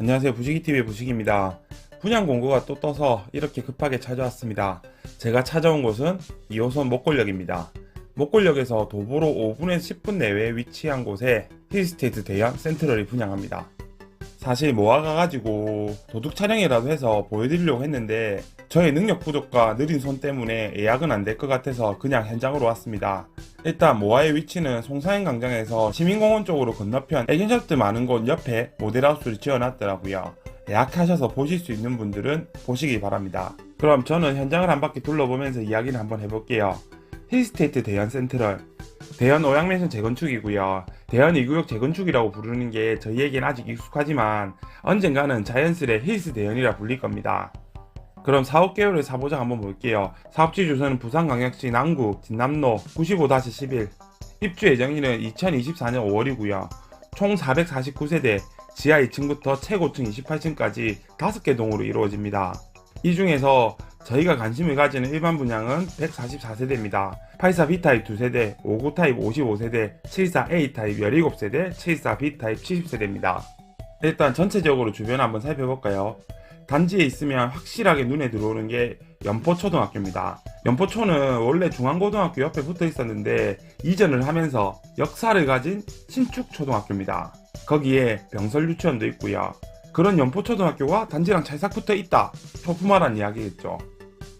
안녕하세요 부식이TV의 부식입니다. 분양 공고가 또 떠서 이렇게 급하게 찾아왔습니다. 제가 찾아온 곳은 2호선 목골역입니다. 목골역에서 도보로 5분에서 10분 내외에 위치한 곳에 힐스테이트 대형 센트럴이 분양합니다. 사실 모아가가지고 도둑 촬영이라도 해서 보여드리려고 했는데 저의 능력 부족과 느린 손 때문에 예약은 안 될 것 같아서 그냥 현장으로 왔습니다. 일단 모아의 위치는 송사인 광장에서 시민공원 쪽으로 건너편 애견샵들 많은 곳 옆에 모델하우스를 지어놨더라고요. 예약하셔서 보실 수 있는 분들은 보시기 바랍니다. 그럼 저는 현장을 한 바퀴 둘러보면서 이야기를 한번 해볼게요. 힐스테이트 대현 센트럴 대현 오양면선 재건축이고요. 대현 2구역 재건축이라고 부르는 게 저희에겐 아직 익숙하지만 언젠가는 자연스레 힐스 대현이라 불릴 겁니다. 그럼 사업 계획을 사보자 한번 볼게요. 사업지 주소는 부산광역시 남구 진남로 95-11 입주 예정일은 2024년 5월이고요. 총 449세대 지하 2층부터 최고층 28층까지 5개 동으로 이루어집니다. 이 중에서 저희가 관심을 가지는 일반 분양은 144세대입니다. 84 B타입 2세대, 59 타입 55세대, 74 A 타입 17세대, 74 B 타입 70세대입니다. 일단 전체적으로 주변 한번 살펴볼까요? 단지에 있으면 확실하게 눈에 들어오는 게 연포초등학교입니다. 연포초는 원래 중앙고등학교 옆에 붙어 있었는데 이전을 하면서 역사를 가진 신축초등학교입니다. 거기에 병설 유치원도 있고요. 그런 연포초등학교가 단지랑 찰싹 붙어 있다. 소품화란 이야기겠죠.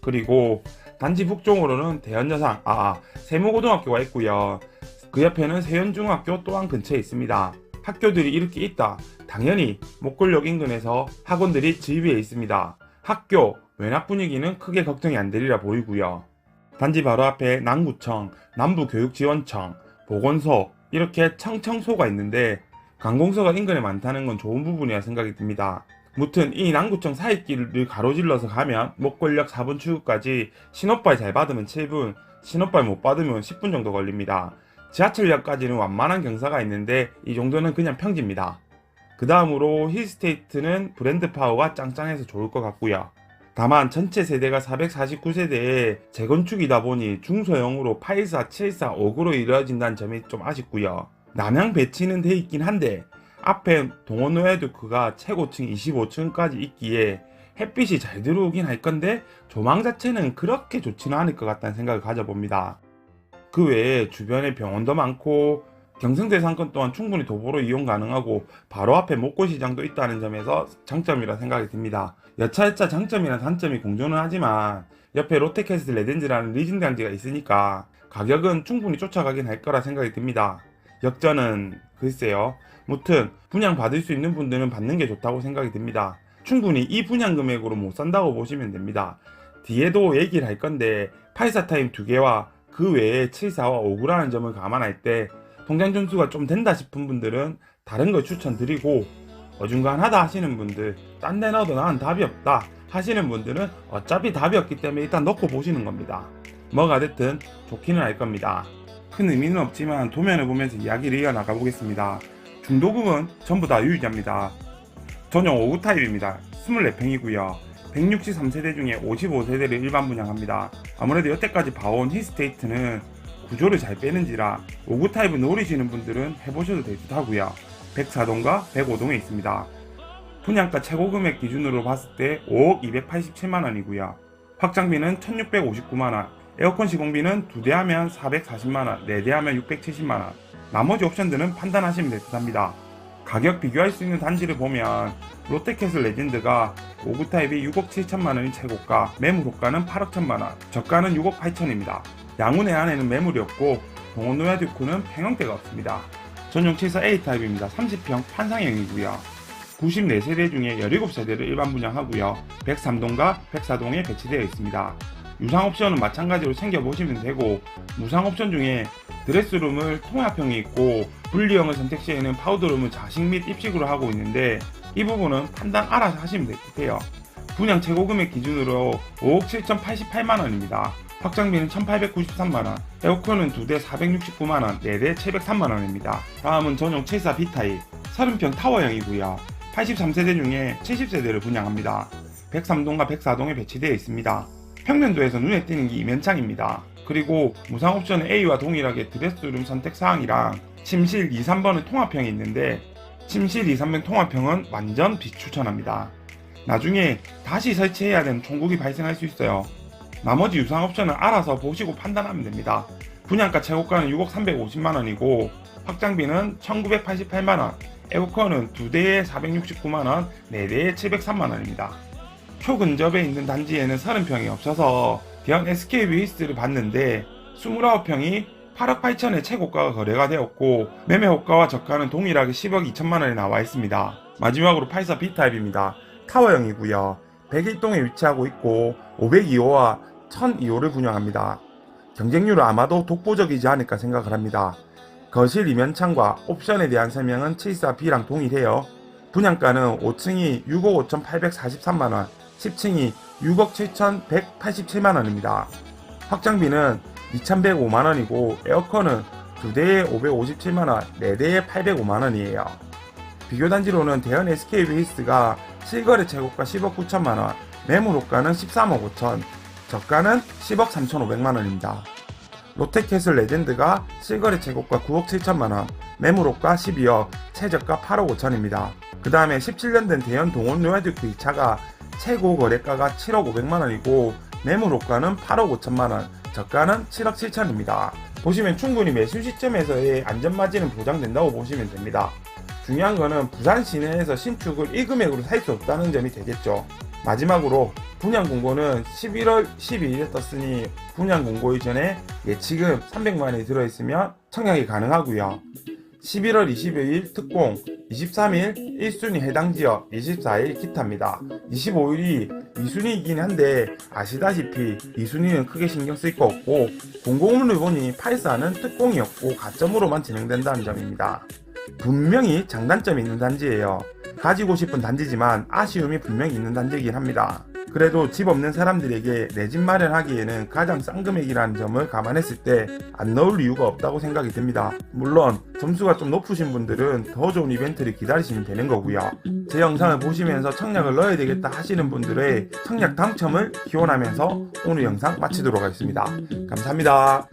그리고 단지 북쪽으로는 대연여상, 아, 세무고등학교가 있고요. 그 옆에는 세연중학교 또한 근처에 있습니다. 학교들이 이렇게 있다. 당연히 목골역 인근에서 학원들이 지위에 있습니다. 학교, 외낙 분위기는 크게 걱정이 안 되리라 보이고요. 단지 바로 앞에 남구청, 남부교육지원청, 보건소 이렇게 청청소가 있는데 관공서가 인근에 많다는 건 좋은 부분이라 생각이 듭니다. 무튼 이 남구청 사이길을 가로질러서 가면 목골역 4분 출구까지 신호빨 잘 받으면 7분, 신호빨 못 받으면 10분 정도 걸립니다. 지하철역까지는 완만한 경사가 있는데 이 정도는 그냥 평지입니다. 그 다음으로 힐스테이트는 브랜드 파워가 짱짱해서 좋을 것 같고요. 다만 전체 세대가 449세대에 재건축이다 보니 중소형으로 84, 74, 5구로 이루어진다는 점이 좀 아쉽고요. 남향 배치는 돼 있긴 한데 앞에 동원노에두크가 최고층 25층까지 있기에 햇빛이 잘 들어오긴 할 건데 조망 자체는 그렇게 좋지는 않을 것 같다는 생각을 가져봅니다. 그 외에 주변에 병원도 많고 경성대 상권 또한 충분히 도보로 이용 가능하고 바로 앞에 목골시장도 있다는 점에서 장점이라 생각이 듭니다. 여차여차 장점이나 단점이 공존은 하지만 옆에 롯데캐슬 레덴즈라는 리징 단지가 있으니까 가격은 충분히 쫓아가긴 할 거라 생각이 듭니다. 역전은 글쎄요. 무튼 분양 받을 수 있는 분들은 받는 게 좋다고 생각이 듭니다. 충분히 이 분양 금액으로 못 산다고 보시면 됩니다. 뒤에도 얘기를 할 건데 84 타임 두 개와 그 외에 74와 59라는 점을 감안할 때 통장 점수가 좀 된다 싶은 분들은 다른 걸 추천드리고 어중간하다 하시는 분들 딴 데 넣어도 나는 답이 없다 하시는 분들은 어차피 답이 없기 때문에 일단 넣고 보시는 겁니다. 뭐가 됐든 좋기는 할 겁니다. 큰 의미는 없지만 도면을 보면서 이야기를 이어나가 보겠습니다. 중도금은 전부 다 유의합니다. 전용 5구 타입입니다. 24평이고요. 163세대 중에 55세대를 일반 분양합니다. 아무래도 여태까지 봐온 힐스테이트는 구조를 잘 빼는지라 5구 타입을 노리시는 분들은 해보셔도 될 듯 하고요. 104동과 105동에 있습니다. 분양가 최고 금액 기준으로 봤을 때 5억 287만 원이고요. 확장비는 1659만 원, 에어컨 시공비는 2대 하면 440만 원, 4대 하면 670만 원. 나머지 옵션들은 판단하시면 될 듯 합니다. 가격 비교할 수 있는 단지를 보면 롯데캐슬 레전드가 5구 타입이 6억 7천만 원이 최고가, 매물 호가는 8억 1천만 원, 저가는 6억 8천입니다. 양운의 안에는 매물이 없고 동원 노야 듀크는 평형대가 없습니다. 전용 74 A 타입입니다. 30평 판상형이고요. 94세대 중에 17세대를 일반 분양하고요. 103동과 104동에 배치되어 있습니다. 유상 옵션은 마찬가지로 챙겨보시면 되고 무상 옵션 중에 드레스룸을 통합형이 있고 분리형을 선택 시에는 파우더룸을 자식 및 입식으로 하고 있는데 이 부분은 판단 알아서 하시면 될 듯해요. 분양 최고 금액 기준으로 5억 7,088만원입니다. 확장비는 1,893만원, 에어컨은 2대 469만원, 4대 703만원입니다. 다음은 전용 74 B타입, 30평 타워형이고요. 83세대 중에 70세대를 분양합니다. 103동과 104동에 배치되어 있습니다. 평면도에서 눈에 띄는 게 이면창입니다. 그리고 무상 옵션은 A와 동일하게 드레스룸 선택 사항이랑 침실 2, 3번의 통합형이 있는데 침실 2, 3명 통합형은 완전 비추천합니다. 나중에 다시 설치해야 되는 총국이 발생할 수 있어요. 나머지 유상 옵션은 알아서 보시고 판단하면 됩니다. 분양가 최고가는 6억 350만원이고 확장비는 1988만원, 에어컨은 2대에 469만원, 4대에 703만원입니다. 초근접에 있는 단지에는 30평이 없어서 대형 SK 위스를 봤는데 29평이 8억 8천에 최고가가 거래가 되었고 매매 호가와 저가는 동일하게 10억 2천만 원에 나와 있습니다. 마지막으로 84 B타입입니다. 타워형이고요. 101동에 위치하고 있고 502호와 1002호를 분양합니다. 경쟁률은 아마도 독보적이지 않을까 생각을 합니다. 거실 이면창과 옵션에 대한 설명은 74B랑 동일해요. 분양가는 5층이 6억 5,843만원, 10층이 6억 7,187만원입니다. 확장비는 2,105만원이고 에어컨은 2대에 557만원, 4대에 805만원이에요. 비교단지로는 대현 SK 베이스가 실거래 최고가 10억 9천만원, 매물호가는 13억 5천, 저가는 10억 3,500만원입니다. 롯데캐슬 레전드가 실거래 최고가 9억 7천만원, 매물호가 12억, 최저가 8억 5천입니다. 그 다음에 17년 된 대현 동원 로얄듀크 2차가 최고 거래가가 7억 500만원이고 매물호가는 8억 5천만원, 저가는 7억 7천입니다. 보시면 충분히 매수 시점에서의 안전마진은 보장된다고 보시면 됩니다. 중요한 거는 부산 시내에서 신축을 이 금액으로 살 수 없다는 점이 되겠죠. 마지막으로 분양 공고는 11월 12일에 떴으니 분양 공고 이전에 예치금 300만원이 들어있으면 청약이 가능하고요. 11월 22일 특공, 23일 1순위 해당 지역, 24일 기타입니다. 25일이 2순위이긴 한데 아시다시피 2순위는 크게 신경 쓸 거 없고 공고문을 보니 84는 특공이었고 가점으로만 진행된다는 점입니다. 분명히 장단점이 있는 단지예요. 가지고 싶은 단지지만 아쉬움이 분명히 있는 단지이긴 합니다. 그래도 집 없는 사람들에게 내 집 마련하기에는 가장 싼 금액이라는 점을 감안했을 때 안 넣을 이유가 없다고 생각이 듭니다. 물론 점수가 좀 높으신 분들은 더 좋은 이벤트를 기다리시면 되는 거고요. 제 영상을 보시면서 청약을 넣어야 되겠다 하시는 분들의 청약 당첨을 기원하면서 오늘 영상 마치도록 하겠습니다. 감사합니다.